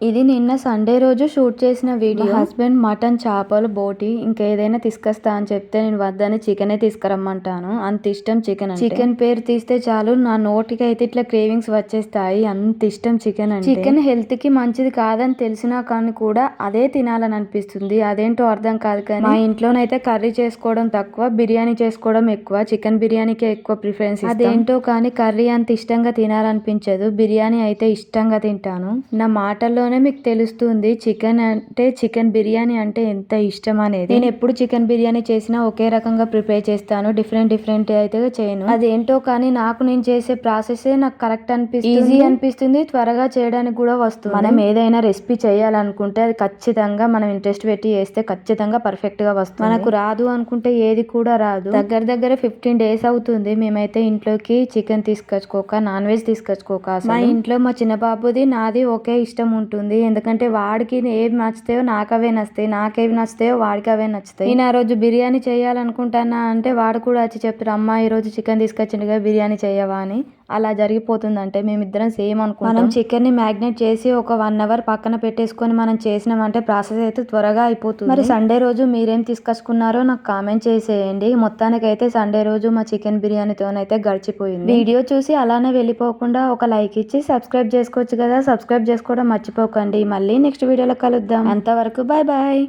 ఇది నిన్న సండే రోజు షూట్ చేసిన వీడియో. హస్బెండ్ మటన్ చేపలు బోటి ఇంకా ఏదైనా తీసుకొస్తా అని చెప్తే నేను వద్దని చికెనే తీసుకురమ్మంటాను. అంత ఇష్టం చికెన్ చికెన్ పేరు తీస్తే చాలు నా నోటికి అయితే ఇట్లా క్రేవింగ్స్ వచ్చేస్తాయి. అంత ఇష్టం చికెన్ అంటే. చికెన్ హెల్త్కి మంచిది కాదని తెలిసినా కానీ కూడా అదే తినాలని అనిపిస్తుంది. అదేంటో అర్థం కాదు కానీ మా ఇంట్లోనైతే కర్రీ చేసుకోవడం తక్కువ బిర్యానీ చేసుకోవడం ఎక్కువ చికెన్ బిర్యానీకే ఎక్కువ ప్రిఫరెన్స్ అదేంటో కానీ కర్రీ అంత ఇష్టంగా తినాలనిపించదు. బిర్యానీ అయితే ఇష్టంగా తింటాను. నా మాటల్లోనే మీకు తెలుస్తుంది. చికెన్ అంటే చికెన్ బిర్యానీ అంటే ఎంత ఇష్టం అనేది. నేను ఎప్పుడు చికెన్ బిర్యానీ చేసినా ఒకే రకంగా ప్రిపేర్ చేస్తాను. డిఫరెంట్ డిఫరెంట్ అయితే చేయను. అదేంటో కానీ నాకు నేను చేసే ప్రాసెస్ నాకు కరెక్ట్ అనిపిస్తుంది. ఈజీ అనిపిస్తుంది. త్వరగా చేయడానికి కూడా వస్తుంది. మనం ఏదైనా రెసిపీ చేయాలనుకుంటే అది ఖచ్చితంగా మనం ఇంట్రెస్ట్ పెట్టి చేస్తే ఖచ్చితంగా పర్ఫెక్ట్గా వస్తుంది. మనకు రాదు అనుకుంటే ఏది కూడా రాదు. దగ్గర దగ్గర ఫిఫ్టీన్ డేస్ అవుతుంది. మేమైతే ఇంట్లోకి చికెన్ తీసుకొచ్చుకోక నాన్ వెజ్ తీసుకొచ్చుకోక. మా ఇంట్లో మా చిన్న బాబుది నాది ఒకే ఇష్టం ఉంటుంది ఎందుకంటే వాడికి ఏవి నచ్చుతాయో నాకు అవే నచ్చుతాయి. నాకేవి నచ్చుతాయో వాడికి అవే నచ్చుతాయి. నేను ఆ రోజు బిర్యానీ చేయాలనుకుంటానా అంటే వాడు కూడా వచ్చి చెప్తారు అమ్మ ఈరోజు చికెన్ తీసుకొచ్చిండుగా బిర్యానీ చేయవా అని. అలా జరిగిపోతుంది అంటే మేమిద్దరం సేమ్ అనుకుంటాం. మనం చికెన్ని మ్యాగ్నేట్ చేసి ఒక వన్ అవర్ పక్కన పెట్టేసుకొని మనం చేసినామంటే ప్రాసెస్ అయితే త్వరగా అయిపోతుంది. మరి సండే రోజు మీరేం తీసుకొచ్చుకున్నారో నాకు కామెంట్ చేసేయండి. మొత్తానికైతే సండే రోజు మా చికెన్ బిర్యానీతోనైతే గడిచిపోయింది. వీడియో చూసి అలానే వెళ్ళిపోకుండా ఒక లైక్ ఇచ్చి సబ్స్క్రైబ్ చేసుకోవచ్చు కదా. సబ్స్క్రైబ్ చేసుకోవడం మర్చిపోకండి. మళ్ళీ నెక్స్ట్ వీడియోలో కలుద్దాం. అంతవరకు బాయ్ బాయ్